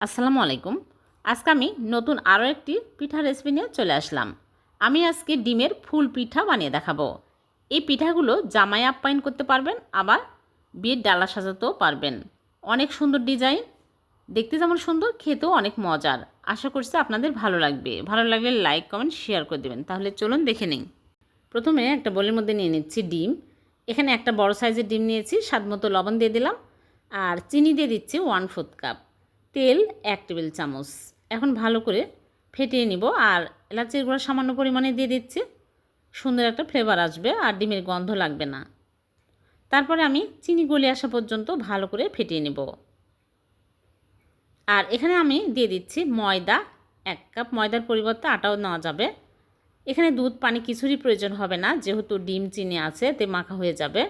আসসালামু আলাইকুম। আজকে আমি নতুন আরও একটি পিঠা রেসিপি নিয়ে চলে আসলাম। আমি আজকে ডিমের ফুল পিঠা বানিয়ে দেখাবো। এই পিঠাগুলো জামাই আপ্যায়ন করতে পারবেন, আবার বিয়ের ডালা সাজাতেও পারবেন। অনেক সুন্দর ডিজাইন। দেখতে যেমন সুন্দর, খেতেও অনেক মজার। আশা করছি আপনাদের ভালো লাগবে। ভালো লাগলে লাইক, কমেন্ট শেয়ার করে দেবেন। তাহলে চলুন দেখে নিন প্রথমে একটা বোলের মধ্যে নিয়ে নিচ্ছি ডিম। এখানে একটা বড় সাইজের ডিম নিয়েছি, স্বাদ মতো লবণ দিয়ে দিলাম। আর চিনি দিয়ে দিচ্ছি ওয়ান ফোর্থ কাপ তেল এক টেবিল চামচ। এখন ভালো করে ফেটিয়ে নিব আর এলাচির গুঁড়া সামান্য পরিমাণে দিয়ে দিচ্ছি। সুন্দর একটা ফ্লেভার আসবে আর ডিমের গন্ধ লাগবে না। তারপরে আমি চিনি গলে আসা পর্যন্ত ভালো করে ফেটিয়ে নেব। আর এখানে আমি দিয়ে দিচ্ছি ময়দা। এক কাপ ময়দার পরিবর্তে আটাও নেওয়া যাবে। এখানে দুধ, পানি কিছুরই প্রয়োজন হবে না। যেহেতু ডিম, চিনি আছে, তে মাখা হয়ে যাবে।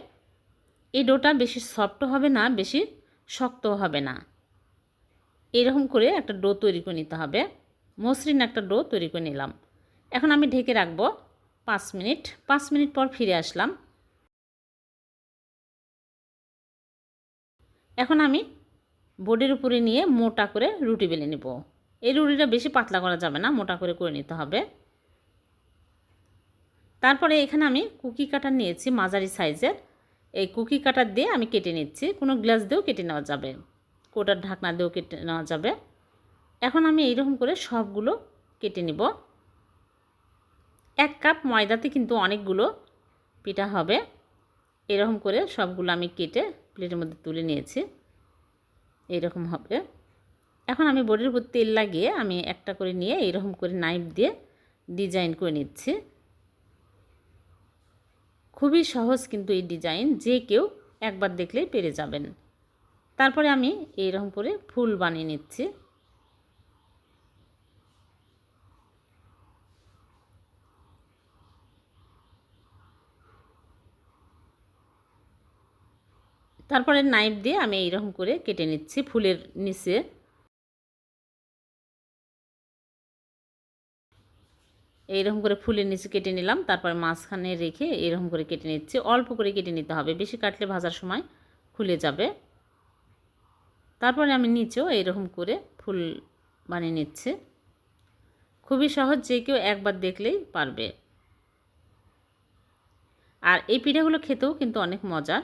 এই ডোটা বেশি সফট হবে না, বেশি শক্ত হবে না। এরকম করে একটা ডো তৈরি করে নিতে হবে। মসৃণ একটা ডো তৈরি করে নিলাম। এখন আমি ঢেকে রাখব পাঁচ মিনিট। পাঁচ মিনিট পর ফিরে আসলাম। এখন আমি বোর্ডের উপরে নিয়ে মোটা করে রুটি বেলে নেব। এই রুটিটা বেশি পাতলা করা যাবে না, মোটা করে করে নিতে হবে। তারপরে এখানে আমি কুকি কাটার নিয়েছি মাঝারি সাইজের। এই কুকি কাটার দিয়ে আমি কেটে নিচ্ছি। কোনো গ্লাস দিয়েও কেটে নেওয়া যাবে। কোটার ঢাকনা দিয়েও কেটে নেওয়া যাবে। এখন আমি এইরকম করে সবগুলো কেটে নিব। এক কাপ ময়দাতে কিন্তু অনেকগুলো পিঠা হবে। এরকম করে সবগুলো আমি কেটে প্লেটের মধ্যে তুলে নিয়েছি। এইরকম হবে। এখন আমি বোর্ডের উপর তেল লাগিয়ে আমি একটা করে নিয়ে এইরকম করে নাইফ দিয়ে ডিজাইন করে নিচ্ছি। খুবই সহজ কিন্তু এই ডিজাইন। যে কেউ একবার দেখলেই পেরে যাবেন। তারপরে আমি এইরকম করে ফুল বানিয়ে নিচ্ছি। তারপরে নাইফ দিয়ে আমি এইরকম করে কেটে নিচ্ছি ফুলের নিচে। এইরকম করে ফুলের নিচে কেটে নিলাম, তারপর মাঝখানে রেখে এরকম করে কেটে নিচ্ছি। অল্প করে কেটে নিতে হবে, বেশি কাটলে ভাজার সময় খুলে যাবে। তারপরে আমি নিচেও এইরকম করে ফুল বানিয়ে নিচ্ছি। খুবই সহজ, যে কেউ একবার দেখলেই পারবে। আর এই পিঠাগুলো খেতেও কিন্তু অনেক মজার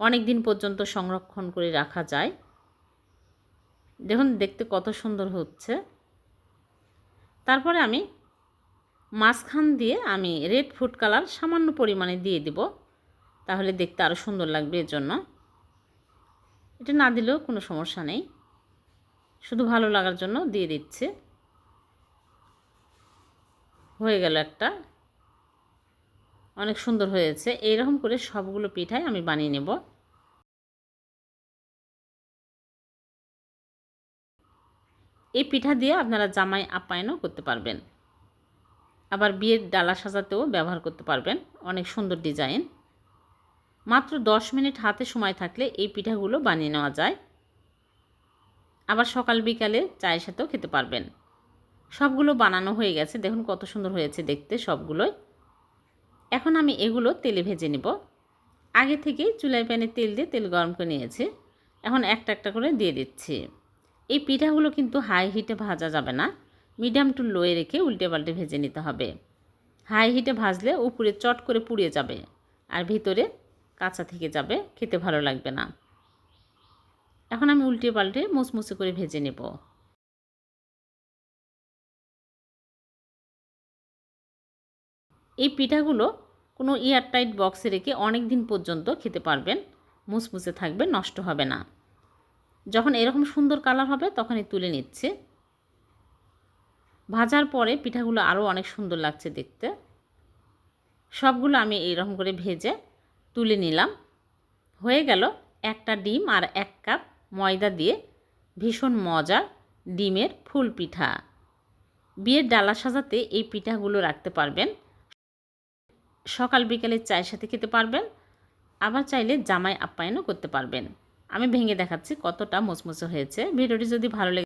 অনেক দিন পর্যন্ত সংরক্ষণ করে রাখা যায়। দেখুন, দেখতে কত সুন্দর হচ্ছে। তারপরে আমি মাঝখান দিয়ে আমি রেড ফুড কালার সামান্য পরিমাণে দিয়ে দিব। তাহলে দেখতে আরও সুন্দর লাগবে এর জন্য। এটা না দিলেও কোনো সমস্যা নেই। শুধু ভালো লাগার জন্য দিয়ে দিচ্ছে। হয়ে গেল একটা। অনেক সুন্দর হয়েছে। এইরকম করে সবগুলো পিঠাই আমি বানিয়ে নেব। এই পিঠা দিয়ে আপনারা জামাই আপ্যায়নও করতে পারবেন। আবার বিয়ের ডালা সাজাতেও ব্যবহার করতে পারবেন। অনেক সুন্দর ডিজাইন। মাত্র দশ মিনিট হাতে সময় থাকলে এই পিঠাগুলো বানিয়ে নেওয়া যায়। আবার সকাল বিকালে চায়ের সাথেও খেতে পারবেন। সবগুলো বানানো হয়ে গেছে। দেখুন কত সুন্দর হয়েছে দেখতে সবগুলোই। এখন আমি এগুলো তেলে ভেজে নেব। আগে থেকে চুলাই প্যানে তেল দিয়ে তেল গরম করে নিয়েছি। এখন একটা একটা করে দিয়ে দিচ্ছি। এই পিঠাগুলো কিন্তু হাই হিটে ভাজা যাবে না। মিডিয়াম টু লোয়ে রেখে উল্টে পাল্টে ভেজে নিতে হবে। হাই হিটে ভাজলে উপরে চট করে পুড়িয়ে যাবে। আর ভিতরে কাঁচা থেকে যাবে, খেতে ভালো লাগবে না। এখন আমি উল্টে পাল্টে মুচমুচে করে ভেজে নেব। এই পিঠাগুলো কোনো এয়ারটাইট বক্সে রেখে অনেক দিন পর্যন্ত খেতে পারবেন মুচমুচে থাকবে, নষ্ট হবে না। যখন এরকম সুন্দর কালার হবে, তখনই তুলে নিচ্ছে। ভাজার পরে পিঠাগুলো আরও অনেক সুন্দর লাগছে দেখতে। সবগুলো আমি এইরকম করে ভেজে তুলে নিলাম। হয়ে গেল একটা ডিম আর এক কাপ ময়দা দিয়ে ভীষণ মজার ডিমের ফুল পিঠা। বিয়ের ডালা সাজাতে এই পিঠাগুলো রাখতে পারবেন। সকাল বিকালে চায়ের সাথে খেতে পারবেন। আবার চাইলে জামাই আপ্যায়নও করতে পারবেন। আমি ভেঙে দেখাচ্ছি কতটা মুচমুচে হয়েছে। ভিডিওটি যদি ভালো লেগে